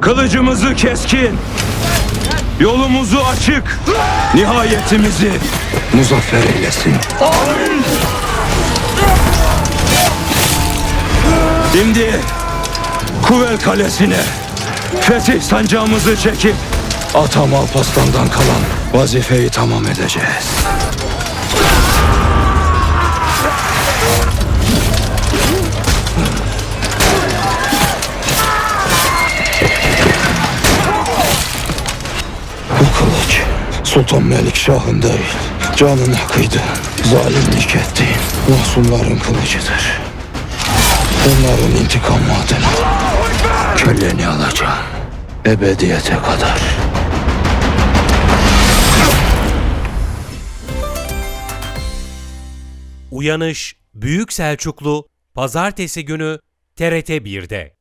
Kılıcımızı keskin. Yolumuzu açık. Nihayetimizi muzaffer eylesin. Şimdi Kuvel Kalesi'ne fetih sancağımızı çekip Atam Alpaslan'dan kalan vazifeyi tamam edeceğiz. Sultan Melik Şah'ın değil, canın hakkıydı. Zalimlik ettiğin masumların kılıcıdır. Onların intikam adına kelleni alacağım. Ebediyete kadar. Uyanış Büyük Selçuklu Pazartesi günü TRT 1'de.